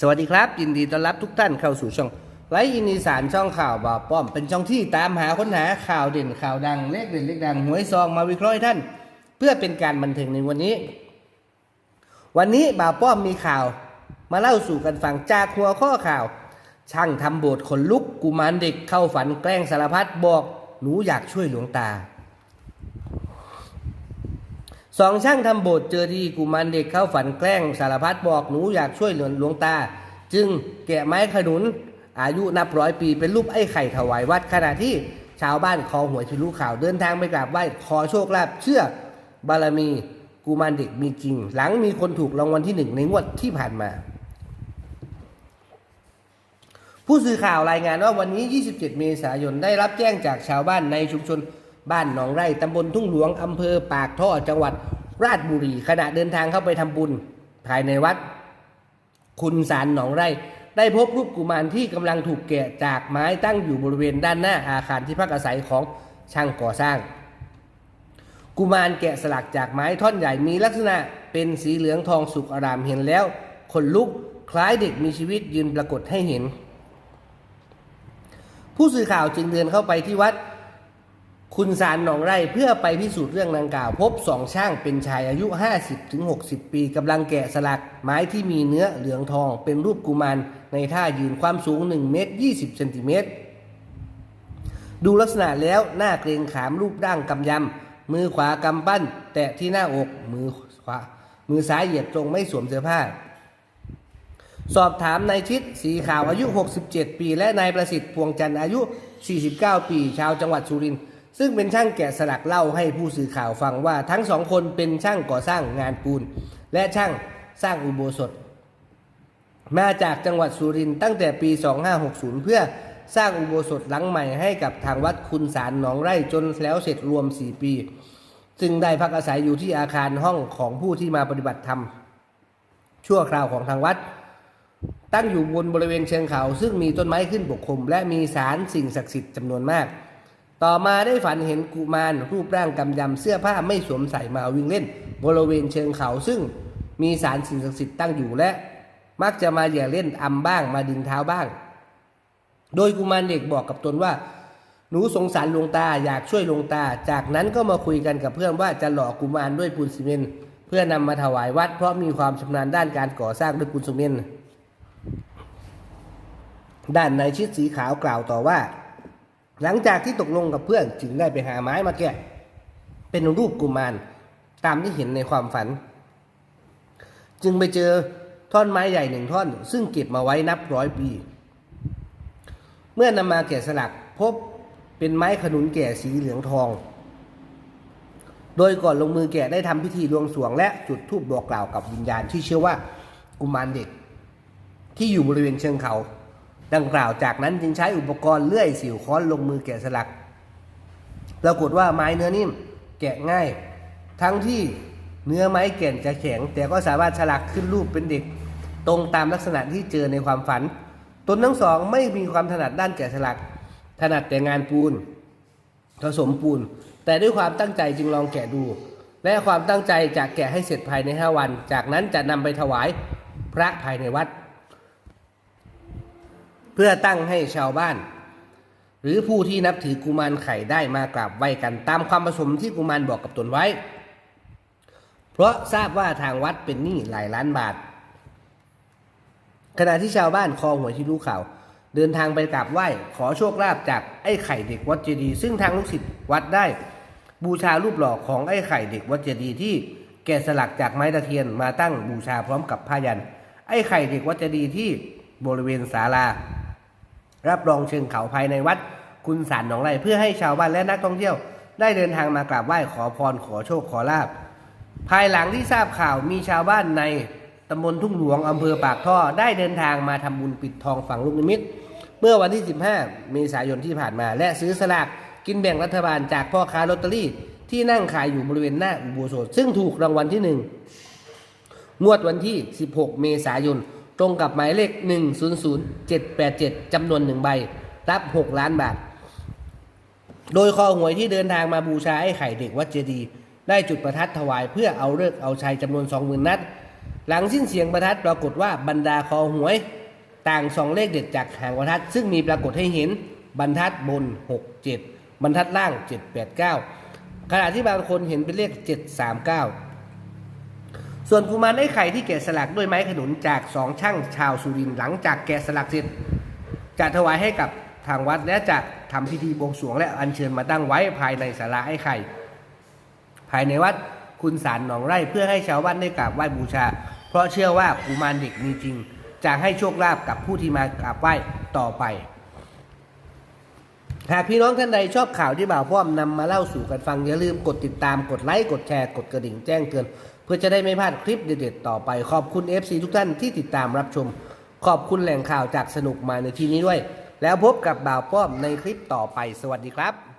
สวัสดีครับ ยินดีต้อนรับทุกท่านเข้าสู่ช่องไลฟ์อินอีสานช่องข่าวบ่าวป้อม เป็นช่องที่ตามหาค้นหาข่าวเด่นข่าวดังเลขเด่นเลขดังหวยซองมาวิเคราะห์ให้ท่าน เพื่อเป็นการบันเทิงในวันนี้ วันนี้บ่าวป้อมมีข่าว มาเล่าสู่กันฟังจากหัวข้อข่าว ช่างทำโบสถ์ขนลุกกุมารเด็กเข้าฝันแกล้งสารพัดบอก หนูอยากช่วยหลวงตา สองช่างทำโบสถ์เจอที่กุมารเด็กเข้าฝันแกล้งสารพัดบอกหนูอยากช่วยเหลือหลวงตา จึงแกะไม้ขนุน อายุนับร้อยปีเป็นรูปไอ้ไข่ถวายวัดขณะที่ชาวบ้านคอหวยที่รู้ข่าวเดินทางไปกราบไหว้ขอโชคลาภเชื่อบารมีกุมารเด็กมีจริง หลังมีคนถูกรางวัลที่หนึ่งในงวดที่ผ่านมา ผู้สื่อข่าวรายงานว่าวันนี้ 27 เมษายนได้รับแจ้งจากชาวบ้านในชุมชน บ้านหนองไร่ตำบลทุ่งหลวงอำเภอปากท่อจังหวัดราชบุรี ขณะเดินทางเข้าไปทำบุญภายในวัด คุณสารหนองไร่ ได้พบรูปกุมารที่กำลังถูกแกะจากไม้ตั้งอยู่บริเวณด้านหน้าอาคารที่พักอาศัยของช่างก่อสร้าง กุมารแกะสลักจากไม้ท่อนใหญ่มีลักษณะเป็นสีเหลืองทองสุกอารามเห็นแล้วขนลุกคล้ายเด็กมีชีวิตยืนปรากฏให้เห็น ผู้สื่อข่าวจึงเดินเข้าไปที่วัด คุณสารหนองไร่เพื่อไปพิสูจน์เรื่องดังกล่าว พบสองช่างเป็นชายอายุ 50-60 ปีกำลังแกะสลัก ไม้ที่มีเนื้อเหลืองทองเป็นรูปกุมารในท่ายืนความสูง 1 เมตร 20 เซนติเมตร ดูลักษณะแล้วหน้าเกรงขามรูปร่างกำยำ มือขวากำปั้น แตะที่หน้าอกมือขวามือซ้ายเหยียบตรงไม่สวมเสื้อผ้า สอบถามนายชิดสีขาวอายุ 67 ปี และนายประสิทธิ์พวงจันทร์อายุ 49 ปี ชาวจังหวัดสุรินทร์ ซึ่งเป็นช่างแกะสลักเล่าให้ผู้สื่อข่าวฟังว่าทั้งสองคนเป็นช่างก่อสร้างงานปูน และช่างสร้างอุโบสถ มาจากจังหวัดสุรินทร์ตั้งแต่ปี 2560 เพื่อสร้างอุโบสถหลังใหม่ให้กับทางวัดคุณสารหนองไร่จนแล้วเสร็จรวม 4 ปี ซึ่งได้พักอาศัยอยู่ที่อาคารห้องของผู้ที่มาปฏิบัติธรรม ชั่วคราวของทางวัด ตั้งอยู่บนบริเวณเชิงเขา ซึ่งมีต้นไม้ขึ้นปกคลุมและมีสารสิ่งศักดิ์สิทธิ์จำนวนมาก ต่อมาได้ฝันเห็นกุมารรูปร่างกำยำเสื้อผ้าไม่สวมใส่มาวิ่งเล่น บริเวณเชิงเขาซึ่งมีสารสิ่งศักดิ์สิทธิ์ตั้งอยู่และ มักจะมาเหย่าเล่นอำบ้างมาดึงเท้าบ้าง โดยกุมารเด็กบอกกับตนว่า หนูสงสารหลวงตาอยากช่วยหลวงตา จากนั้นก็มาคุยกันกับเพื่อนว่าจะหล่อกุมารด้วยปูนซีเมนต์เพื่อนำมาถวายวัด เพราะมีความชำนาญด้านการก่อสร้างด้วยปูนซีเมนต์ด้านนายชิดสีขาวกล่าวต่อว่า หลังจากที่ตกลงกับเพื่อนจึงได้ไปหาไม้มาแกะ เป็นรูปกุมารตามที่เห็นในความฝัน จึงไปเจอท่อนไม้ใหญ่หนึ่งท่อน ซึ่งเก็บมาไว้นับร้อยปี เมื่อนำมาแกะสลักพบเป็นไม้ขนุนแก่สีเหลืองทอง โดยก่อนลงมือแกะได้ทำพิธีดวงสรวง และจุดธูปบอกกล่าวกับวิญญาณที่เชื่อว่ากุมารเด็ก ที่อยู่บริเวณเชิงเขา ดังกล่าวจากนั้นจึงใช้อุปกรณ์เลื่อยสิวค้อนลงมือแกะสลักปรากฏว่าไม้เนื้อนิ่มแกะง่าย ทั้งที่เนื้อไม้แก่นจะแข็ง แต่ก็สามารถฉลักขึ้นรูปเป็นเด็ก ตรงตามลักษณะที่เจอในความฝัน ตนทั้งสองไม่มีความถนัดด้านแกะสลัก ถนัดแต่งานปูนผสมปูน แต่ด้วยความตั้งใจจึงลองแกะดู และความตั้งใจจะแกะให้เสร็จภายใน 5 วัน จากนั้นจะนำไปถวายพระภายในวัด เพื่อตั้งให้ชาวบ้าน หรือผู้ที่นับถือกุมารไข่ได้มากราบไหว้กันตามความประสงค์ที่กุมารบอกกับตนไว้ เพราะทราบว่าทางวัดเป็นหนี้หลายล้านบาท ขณะที่ชาวบ้านคอหวยที่รู้ข่าว เดินทางไปกราบไหว้ขอโชคลาภจากไอ้ไข่เด็กวัดเจดีย์ซึ่งทางลูกศิษย์วัดได้ บูชารูปหล่อของไอ้ไข่เด็กวัดเจดีย์ที่แกะสลักจากไม้ตะเคียนมาตั้งบูชาพร้อมกับผ้ายัน ไอ้ไข่เด็กวัดเจดีย์ที่บริเวณศาลา รับรองเชิงเขาภายในวัดคุณสารหนองไรเพื่อให้ชาวบ้านและนักท่องเที่ยว ได้เดินทางมากราบไหว้ขอพรขอโชคขอลาบภายหลังที่ทราบข่าวมีชาวบ้านในตำบลทุ่งหลวงอำเภอปากท่อได้เดินทางมาทำบุญปิดทองฝังลูกนิมิต เมื่อวันที่ 15 เมษายนที่ผ่านมา และซื้อสลากกินแบ่งรัฐบาลจากพ่อค้าลอตเตอรี่ ที่นั่งขายอยู่บริเวณหน้าอุโบสถซึ่งถูกรางวัลที่หนึ่งงวดวันที่ 16 เมษายน รงกับหมายเลข 100787จำนวนหนึ่งใบ รับ 6 ล้านบาท โดยคอหวยที่เดินทางมาบูชาไอ้ไข่เด็กวัดเจดีย์ได้จุดประทัดถวายเพื่อเอาเลิกเอาชัยจำนวน 20,000 นัด หลังสิ้นเสียงประทัดปรากฏว่าบรรดาคอหวย ต่างสองเลขเด็ดจากหางประทัด ซึ่งมีปรากฏให้เห็นบรรทัดบน 6 7 บรรทัดล่าง 7 8 9 ขณะที่บางคนเห็นเป็นเลข 7 3 9 ส่วนกุมารไอ้ไข่ที่แกะสลักด้วยไม้ขนุนจากสองช่างชาวสุรินทร์หลังจากแกะสลักเสร็จจะถวายให้กับทางวัดและจะทำพิธีบวงสรวงและอัญเชิญมาตั้งไว้ภายในศาลาไอ้ไข่ ภายในวัดคุณสารหนองไร่เพื่อให้ชาวบ้านได้กราบไหว้บูชา เพราะเชื่อว่ากุมารเด็กมีจริงจะให้โชคลาภกับผู้ที่มากราบไหว้ต่อไป หากพี่น้องท่านใดชอบข่าวที่บ่าวพ่อมนำมาเล่าสู่กันฟังอย่าลืมกดติดตามกดไลค์กดแชร์กดกระดิ่งแจ้งเตือน เพื่อจะได้ไม่พลาดคลิปเด็ดๆต่อไปขอบคุณ FC ทุกท่านที่ติดตามรับชม ขอบคุณแหล่งข่าวจากสนุกมาในที่นี้ด้วย แล้วพบกับบ่าวป้อมในคลิปต่อไปสวัสดีครับ